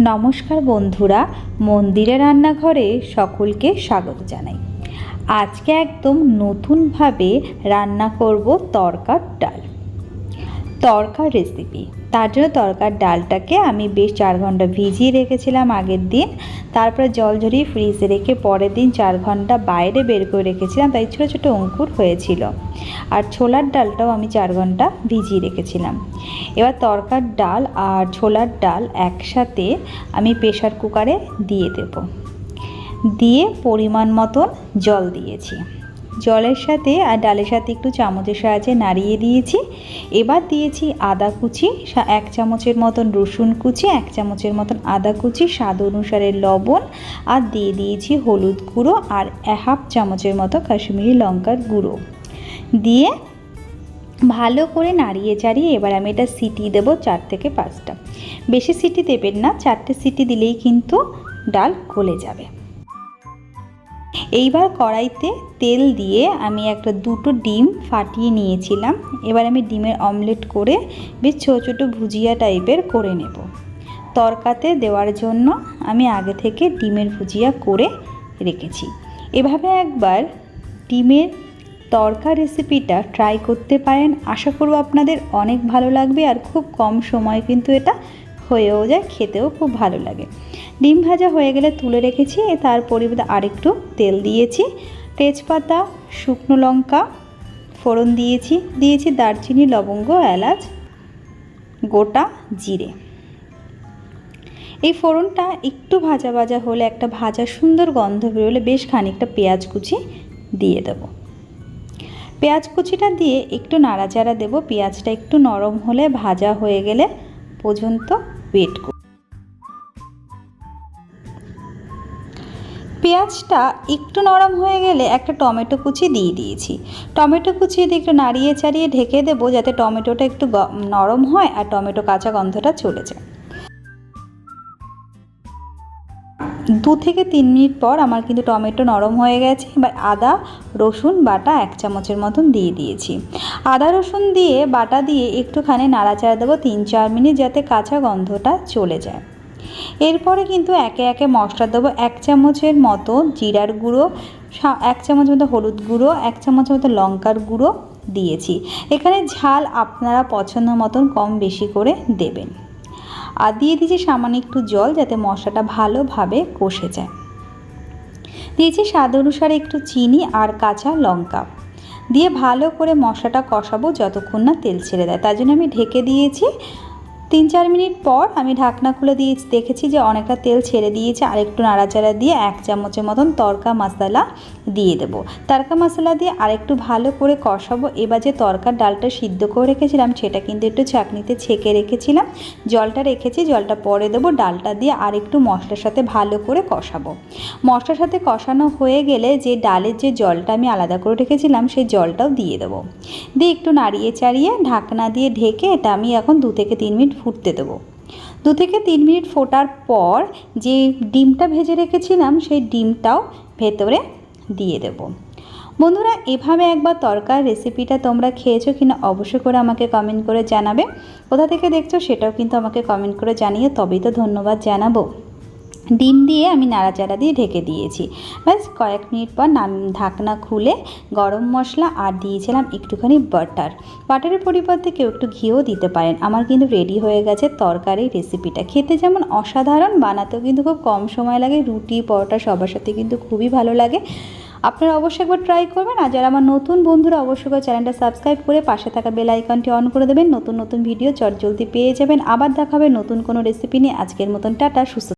নমস্কার বন্ধুরা মন্দিরে রান্নাঘরে সকলকে স্বাগত জানাই। আজকে একদম নতুনভাবে রান্না করব তরকার ডাল। তরকার রেসিপি তার জন্য তরকার ডালটাকে আমি বেশ চার ঘণ্টা ভিজিয়ে রেখেছিলাম আগের দিন। তারপরে জল ঝরিয়ে ফ্রিজে রেখে পরের দিন চার ঘণ্টা বাইরে বের করে রেখেছিলাম, তাই ছোটো ছোটো অঙ্কুর হয়েছিল। আর ছোলার ডালটাও আমি চার ঘণ্টা ভিজিয়ে রেখেছিলাম। এবার তরকার ডাল আর ছোলার ডাল একসাথে আমি প্রেশার কুকারে দিয়ে দেব। দিয়ে পরিমাণ মতন জল দিয়েছি। জলের সাথে আর ডালের সাথে একটু চামচের সাহায্যে নাড়িয়ে দিয়েছি। এবার দিয়েছি আদা কুচি এক চামচের মতন রসুন কুচি, এক চামচের মতন আদা কুচি, স্বাদ অনুসারে লবণ, আর দিয়ে দিয়েছি হলুদ গুঁড়ো আর হাফ চামচের মতো কাশ্মীরি লঙ্কার গুঁড়ো। দিয়ে ভালো করে নাড়িয়ে চাড়িয়ে এবার আমি এটা সিটি দেবো চার থেকে পাঁচটা। বেশি সিটি দেবেন না, চারটে সিটি দিলেই কিন্তু ডাল গলে যাবে। এইবার কড়াইতে তেল দিয়ে আমি একটা দুটো ডিম ফাটিয়ে নিয়েছিলাম। এবার আমি ডিমের অমলেট করে বেশ ছোটো ছোটো ভুজিয়া টাইপের করে নেব। তরকাতে দেওয়ার জন্য আমি আগে থেকে ডিমের ভুজিয়া করে রেখেছি। এভাবে একবার ডিমের তরকা রেসিপিটা ট্রাই করতে পারেন। আশা করব আপনাদের অনেক ভালো লাগবে আর খুব কম সময় কিন্তু এটা হয়েও যায়, খেতেও খুব ভালো লাগে। ডিম ভাজা হয়ে গেলে তুলে রেখেছি, তার পরিবর্তে আরেকটু তেল দিয়েছি। তেজপাতা, শুকনো লঙ্কা, ফোড়ন দিয়েছি দিয়েছি দারচিনি, লবঙ্গ, এলাচ, গোটা জিরে। এই ফোড়নটা একটু ভাজা ভাজা হলে একটা ভাজা সুন্দর গন্ধ বেরোলে বেশ খানিকটা পেঁয়াজ কুচি দিয়ে দেবো। পেঁয়াজ কুচিটা দিয়ে একটু নাড়াচাড়া দেবো, পেঁয়াজটা একটু নরম হলে ভাজা হয়ে গেলে পর্যন্ত ওয়েট পেঁয়াজটা একটু নরম হয়ে গেলে একটা টমেটো কুচি দিয়ে দিয়েছি। টমেটো কুচি দিয়ে একটু নাড়িয়ে চাড়িয়ে ঢেকে দেবো যাতে টমেটোটা একটু নরম হয় আর টমেটো কাঁচা গন্ধটা চলে যায়। দু থেকে তিন মিনিট পর আমার কিন্তু টমেটো নরম হয়ে গেছে। এবার আদা, রসুন, বাটা এক চামচের মতন দিয়ে দিয়েছি। আদা, রসুন দিয়ে, বাটা দিয়ে একটুখানি নাড়াচাড়া দেবো তিন চার মিনিট যাতে কাঁচা গন্ধটা চলে যায়। এরপরে কিন্তু একে একে মশলা দেবো এক চামচের মতো জিরার গুঁড়ো এক চামচ মতো হলুদ গুঁড়ো, এক চামচ মতো লঙ্কার গুঁড়ো দিয়েছি। এখানে ঝাল আপনারা পছন্দ মতন কম বেশি করে দেবেন। আর দিয়ে দিয়েছি সামান্য একটু জল যাতে মশলাটা ভালোভাবে কষে যায়। দিয়েছি স্বাদ অনুসারে একটু চিনি আর কাঁচা লঙ্কা। দিয়ে ভালো করে মশলাটা কষাবো যতক্ষণ না তেল ছেড়ে দেয়। তার জন্য আমি ঢেকে দিয়েছি তিন চার মিনিট পর আমি ঢাকনা খুলে দিয়ে দেখেছি যে অনেকটা তেল ছেড়ে দিয়েছে। আর একটু নাড়াচাড়া দিয়ে এক চামচের মতন তরকা মশলা দিয়ে দেবো। তরকা মশলা দিয়ে আরেকটু ভালো করে কষাবো। এবার যে তরকার ডালটা সিদ্ধ করে রেখেছিলাম, সেটা কিন্তু একটু চাকনিতে ছেঁকে রেখেছিলাম। জলটা রেখেছি, জলটা পরে দেবো। ডালটা দিয়ে আরেকটু মশলার সাথে ভালো করে কষাবো। মশলার সাথে কষানো হয়ে গেলে যে ডালের যে জলটা আমি আলাদা করে রেখেছিলাম, সেই জলটাও দিয়ে দেবো। দিয়ে একটু নাড়িয়ে চাড়িয়ে ঢাকনা দিয়ে ঢেকে এটা আমি এখন দু থেকে তিন মিনিট ফুটতে দেবো। দু থেকে তিন মিনিট ফোটার পর যে ডিমটা ভেজে রেখেছিলাম, সেই ডিমটাও ভেতরে দিয়ে দেবো। বন্ধুরা, এভাবে একবার তরকার রেসিপিটা তোমরা খেয়েছো কিনা অবশ্যই করে আমাকে কমেন্ট করে জানাবে। কোথা থেকে দেখছ সেটাও কিন্তু আমাকে কমেন্ট করে জানিয়ে তবেই তো ধন্যবাদ জানাব। ডিম দিয়ে আমি নাড়াচাড়া দিয়ে ঢেকে দিয়েছি। ব্যাস, কয়েক মিনিট পর নাম, ঢাকনা খুলে গরম মশলা আর দিয়েছিলাম একটুখানি বাটার। বাটারের পরিবর্তে কেউ একটু ঘিও দিতে পারেন। আমার কিন্তু রেডি হয়ে গেছে তরকারি রেসিপিটা খেতে যেমন অসাধারণ, বানাতেও কিন্তু খুব কম সময় লাগে। রুটি, পরোটা সবার সাথে কিন্তু খুবই ভালো লাগে। আপনারা অবশ্যই একবার ট্রাই করবেন। আর যারা আমার নতুন বন্ধুরা, অবশ্যই চ্যানেলটা সাবস্ক্রাইব করে পাশে থাকা বেল আইকনটি অন করে দেবেন। নতুন নতুন ভিডিও চটজলদি পেয়ে যাবেন। আবার দেখাবে নতুন কোনো রেসিপি নিয়ে। আজকের মতন টাটা, সুস্থ